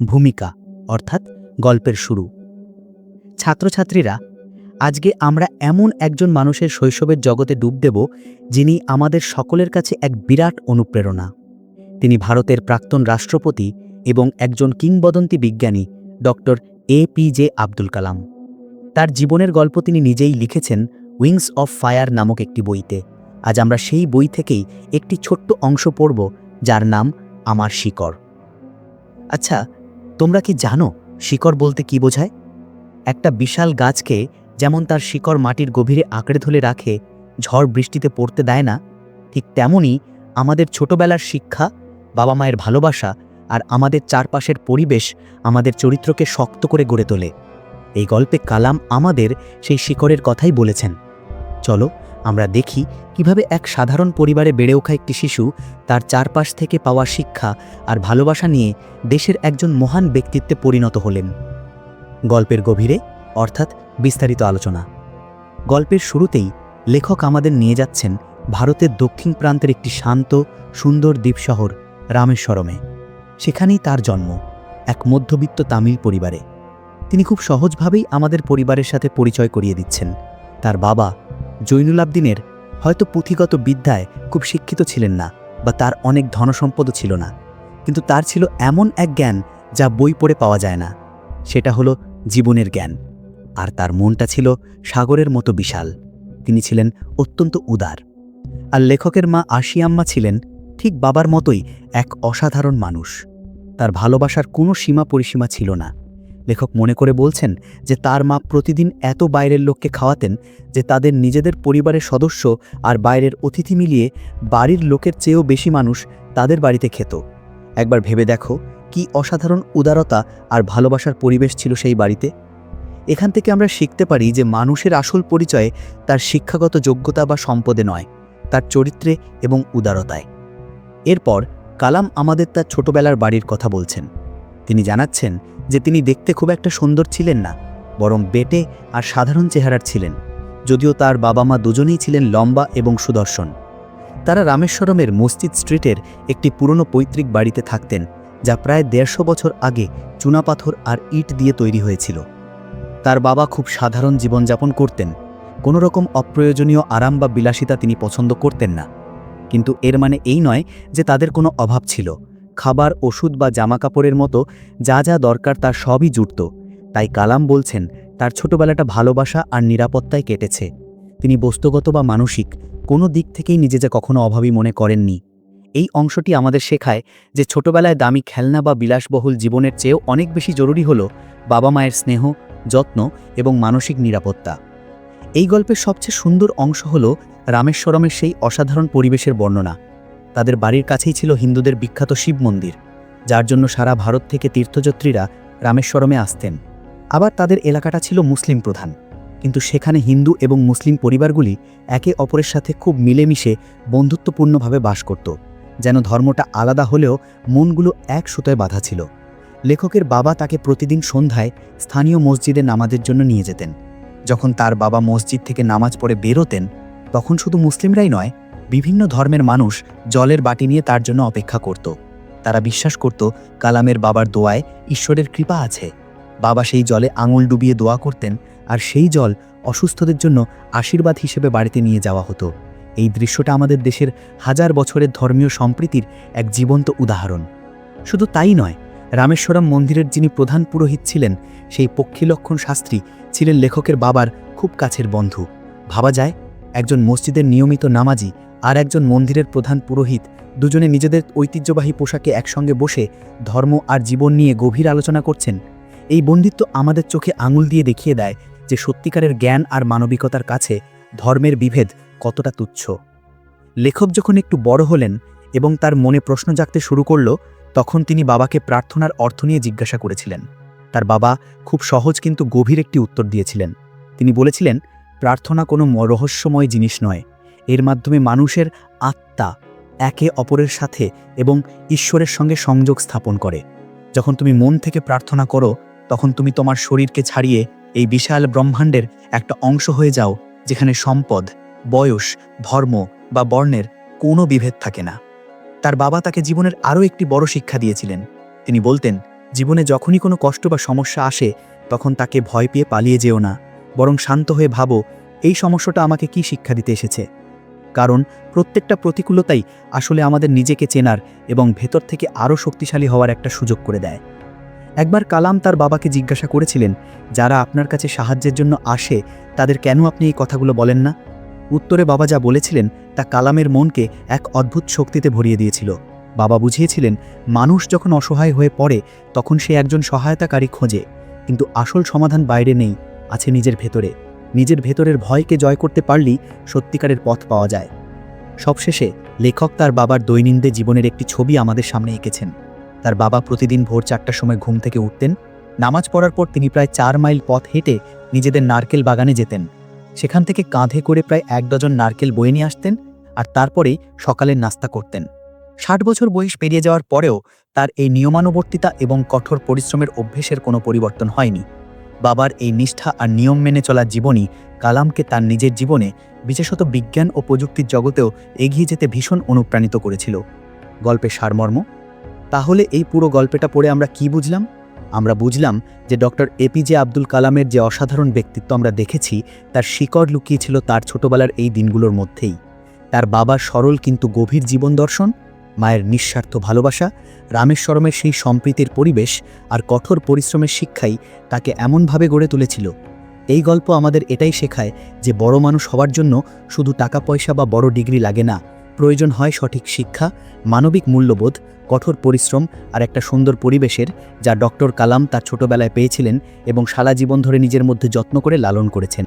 ভূমিকা, অর্থাৎ গল্পের শুরু। ছাত্রছাত্রীরা, আজকে আমরা এমন একজন মানুষের শৈশবের জগতে ডুব দেব, যিনি আমাদের সকলের কাছে এক বিরাট অনুপ্রেরণা। তিনি ভারতের প্রাক্তন রাষ্ট্রপতি এবং একজন কিংবদন্তি বিজ্ঞানী, doctor A P J Abdul Kalam. তার জীবনের গল্প তিনি নিজেই লিখেছেন উইংস অফ ফায়ার নামক একটি বইতে। আজ আমরা সেই বই থেকেই একটি ছোট্ট অংশ পড়ব, যার নাম আমার শিকড়। আচ্ছা তোমরা কি জানো শিকড় বলতে কি বোঝায়? একটা বিশাল গাছকে যেমন তার শিকড় মাটির গভীরে আঁকড়ে ধরে রাখে, ঝড় বৃষ্টিতে পড়তে দেয় না, ঠিক তেমনই আমাদের ছোটবেলার শিক্ষা, বাবা মায়ের ভালোবাসা আর আমাদের চারপাশের পরিবেশ আমাদের চরিত্রকে শক্ত করে গড়ে তোলে। এই গল্পে কালাম আমাদের সেই শিকড়ের কথাই বলেছেন। চলো আমরা দেখি কীভাবে এক সাধারণ পরিবারে বেড়ে ওঠা একটি শিশু তার চারপাশ থেকে পাওয়া শিক্ষা আর ভালোবাসা নিয়ে দেশের একজন মহান ব্যক্তিত্বে পরিণত হলেন। গল্পের গভীরে, অর্থাৎ বিস্তারিত আলোচনা। গল্পের শুরুতেই লেখক আমাদের নিয়ে যাচ্ছেন ভারতের দক্ষিণ প্রান্তের একটি শান্ত, সুন্দর দ্বীপ শহর রামেশ্বরমে। সেখানেই তার জন্ম, এক মধ্যবিত্ত তামিল পরিবারে। তিনি খুব সহজভাবেই আমাদের পরিবারের সাথে পরিচয় করিয়ে দিচ্ছেন। তার বাবা জৈনুল আবদিনের হয়তো পুঁথিগত বিদ্যায় খুব শিক্ষিত ছিলেন না বা তার অনেক ধনসম্পদও ছিল না। কিন্তু তার ছিল এমন এক জ্ঞান যা বই পড়ে পাওয়া যায় না। সেটা হলো জীবনের জ্ঞান। আর তার মনটা ছিল সাগরের মতো বিশাল। তিনি ছিলেন অত্যন্ত উদার। আর লেখকের মা আশিয়াম্মা ছিলেন ঠিক বাবার মতোই এক অসাধারণ মানুষ। তার ভালোবাসার কোনো সীমা পরিসীমা ছিল না। লেখক মনে করে বলছেন যে তার মা প্রতিদিন এত বাইরের লোককে খাওয়াতেন যে তাদের নিজেদের পরিবারের সদস্য আর বাইরের অতিথি মিলিয়ে বাড়ির লোকের চেয়েও বেশি মানুষ তাদের বাড়িতে খেত। একবার ভেবে দেখো কি অসাধারণ উদারতা আর ভালোবাসার পরিবেশ ছিল সেই বাড়িতে। এখান থেকে আমরা শিখতে পারি যে মানুষের আসল পরিচয় তার শিক্ষাগত যোগ্যতা বা সম্পদে নয়, তার চরিত্রে এবং উদারতায়। এরপর কালাম আমাদের তার ছোটবেলার বাড়ির কথা বলছেন। তিনি জানাচ্ছেন যে তিনি দেখতে খুব একটা সুন্দর ছিলেন না, বরং বেটে আর সাধারণ চেহারার ছিলেন, যদিও তার বাবা মা দুজনেই ছিলেন লম্বা এবং সুদর্শন। তারা রামেশ্বরমের মসজিদ স্ট্রিটের একটি পুরনো পৈতৃক বাড়িতে থাকতেন, যা প্রায় দেড়শো বছর আগে চুনাপাথর আর ইট দিয়ে তৈরি হয়েছিল। তার বাবা খুব সাধারণ জীবনযাপন করতেন কোনো রকম অপ্রয়োজনীয় আরাম বা বিলাসিতা তিনি পছন্দ করতেন না। কিন্তু এর মানে এই নয় যে তাদের কোনো অভাব ছিল। খাবার, ওষুধ বা জামাকাপড়ের মতো যা যা দরকার তার সবই জুটত। তাই কালাম বলছেন, তার ছোটবেলাটা ভালোবাসা আর নিরাপত্তায় কেটেছে। তিনি বস্তুগত বা মানসিক, কোনো দিক থেকেই নিজে যে কখনো অভাবী মনে করেননি। এই অংশটি আমাদের শেখায় যে ছোটবেলায় দামি খেলনা বা বিলাসবহুল জীবনের চেয়েও অনেক বেশি জরুরি হল বাবা মায়ের স্নেহ, যত্ন এবং মানসিক নিরাপত্তা। এই গল্পের সবচেয়ে সুন্দর অংশ হল রামেশ্বরমের সেই অসাধারণ পরিবেশের বর্ণনা। তাদের বাড়ির কাছেই ছিল হিন্দুদের বিখ্যাত শিব মন্দির, যার জন্য সারা ভারত থেকে তীর্থযাত্রীরা রামেশ্বরমে আসতেন। আবার তাদের এলাকাটা ছিল মুসলিম প্রধান, কিন্তু সেখানে হিন্দু এবং মুসলিম পরিবারগুলি একে অপরের সাথে খুব মিলেমিশে বন্ধুত্বপূর্ণভাবে বাস করত, যেন ধর্মটা আলাদা হলেও মনগুলো এক সুতোয় বাঁধা ছিল। লেখকের বাবা তাকে প্রতিদিন সন্ধ্যায় স্থানীয় মসজিদে নামাজের জন্য নিয়ে যেতেন। যখন তার বাবা মসজিদ থেকে নামাজ পড়ে বেরোতেন, তখন শুধু মুসলিমরাই নয় বিভিন্ন ধর্মের মানুষ জলের বাটি নিয়ে তার জন্য অপেক্ষা করত। তারা বিশ্বাস করত, কালামের বাবার দোয়ায় ঈশ্বরের কৃপা আছে। বাবা সেই জলে আঙুল ডুবিয়ে দোয়া করতেন আর সেই জল অসুস্থদের জন্য আশীর্বাদ হিসেবে বাড়িতে নিয়ে যাওয়া হতো। এই দৃশ্যটা আমাদের দেশের হাজার বছরের ধর্মীয় সম্প্রীতির এক জীবন্ত উদাহরণ। শুধু তাই নয়, রামেশ্বরম মন্দিরের যিনি প্রধান পুরোহিত ছিলেন, সেই পক্ষীলক্ষণ শাস্ত্রী ছিলেন লেখকের বাবার খুব কাছের বন্ধু। ভাবা যায়, একজন মসজিদের নিয়মিত নামাজি আর একজন মন্দিরের প্রধান পুরোহিত দুজনে নিজেদের ঐতিহ্যবাহী পোশাকে একসঙ্গে বসে ধর্ম আর জীবন নিয়ে গভীর আলোচনা করছেন। এই বন্দিত্ব আমাদের চোখে আঙুল দিয়ে দেখিয়ে দেয় যে সত্যিকারের জ্ঞান আর মানবিকতার কাছে ধর্মের বিভেদ কতটা তুচ্ছ। লেখক যখন একটু বড় হলেন এবং তার মনে প্রশ্ন জাগতে শুরু করল, তখন তিনি বাবাকে প্রার্থনার অর্থ নিয়ে জিজ্ঞাসা করেছিলেন। তার বাবা খুব সহজ কিন্তু গভীর একটি উত্তর দিয়েছিলেন। তিনি বলেছিলেন, প্রার্থনা কোনো রহস্যময় জিনিস নয়। এর মাধ্যমে মানুষের আত্মা একে অপরের সাথে এবং ঈশ্বরের সঙ্গে সংযোগ স্থাপন করে। যখন তুমি মন থেকে প্রার্থনা করো, তখন তুমি তোমার শরীরকে ছাড়িয়ে এই বিশাল ব্রহ্মাণ্ডের একটা অংশ হয়ে যাও, যেখানে সম্পদ, বয়স, ধর্ম বা বর্ণের কোনো বিভেদ থাকে না। তার বাবা তাকে জীবনের আরও একটি বড় শিক্ষা দিয়েছিলেন। তিনি বলতেন, জীবনে যখনই কোনো কষ্ট বা সমস্যা আসে, তখন তাকে ভয় পেয়ে পালিয়ে যেও না, বরং শান্ত হয়ে ভাবো, এই সমস্যাটা আমাকে কি শিক্ষা দিতে এসেছে? কারণ প্রত্যেকটা প্রতিকূলতাই আসলে আমাদের নিজেকে চেনার এবং ভেতর থেকে আরও শক্তিশালী হওয়ার একটা সুযোগ করে দেয়। একবার কালাম তার বাবাকে জিজ্ঞাসা করেছিলেন, যারা আপনার কাছে সাহায্যের জন্য আসে, তাদের কেন আপনি এই কথাগুলো বলেন না? উত্তরে বাবা যা বলেছিলেন, তা কালামের মনকে এক অদ্ভুত শক্তিতে ভরিয়ে দিয়েছিল। বাবা বুঝিয়েছিলেন, মানুষ যখন অসহায় হয়ে পড়ে, তখন সে একজন সহায়তাকারী খোঁজে, কিন্তু আসল সমাধান বাইরে নেই, আছে নিজের ভেতরে। নিজের ভেতরের ভয়কে জয় করতে পারলেই সত্যিকারের পথ পাওয়া যায়। সবশেষে লেখক তার বাবার দৈনন্দিন জীবনের একটি ছবি আমাদের সামনে এঁকেছেন। তার বাবা প্রতিদিন ভোর চারটার সময় ঘুম থেকে উঠতেন। নামাজ পড়ার পর তিনি প্রায় চার মাইল পথ হেঁটে নিজেদের নারকেল বাগানে যেতেন। সেখান থেকে কাঁধে করে প্রায় এক ডজন নারকেল বয়ে নিয়ে আসতেন আর তারপরেই সকালের নাস্তা করতেন। ষাট বছর বয়স পেরিয়ে যাওয়ার পরেও তার এই নিয়মানুবর্তিতা এবং কঠোর পরিশ্রমের অভ্যেসের কোনো পরিবর্তন হয়নি। বাবার এই নিষ্ঠা আর নিয়ম মেনে চলা জীবনই কালামকে তার নিজের জীবনে, বিশেষত বিজ্ঞান ও প্রযুক্তির জগতেও এগিয়ে যেতে ভীষণ অনুপ্রাণিত করেছিল। গল্পের সারমর্ম? তাহলে এই পুরো গল্পটা পড়ে আমরা কি বুঝলাম? আমরা বুঝলাম যে ডক্টর এপিজে আব্দুল কালামের যে অসাধারণ ব্যক্তিত্ব আমরা দেখেছি, তার শিকড় লুকিয়েছিল তার ছোটবেলার এই দিনগুলোর মধ্যেই। তার বাবার সরল কিন্তু গভীর জীবন দর্শন মায়ের নিঃস্বার্থ ভালোবাসা, রামেশ্বরমের সেই সম্প্রীতির পরিবেশ আর কঠোর পরিশ্রমের শিক্ষাই তাকে এমনভাবে গড়ে তুলেছিল। এই গল্প আমাদের এটাই শেখায় যে বড় মানুষ হওয়ার জন্য শুধু টাকা পয়সা বা বড় ডিগ্রি লাগে না। প্রয়োজন হয় সঠিক শিক্ষা, মানবিক মূল্যবোধ, কঠোর পরিশ্রম আর একটা সুন্দর পরিবেশের যা ডক্টর কালাম তার ছোটবেলায় পেয়েছিলেন এবং সারা জীবন ধরে নিজের মধ্যে যত্ন করে লালন করেছেন।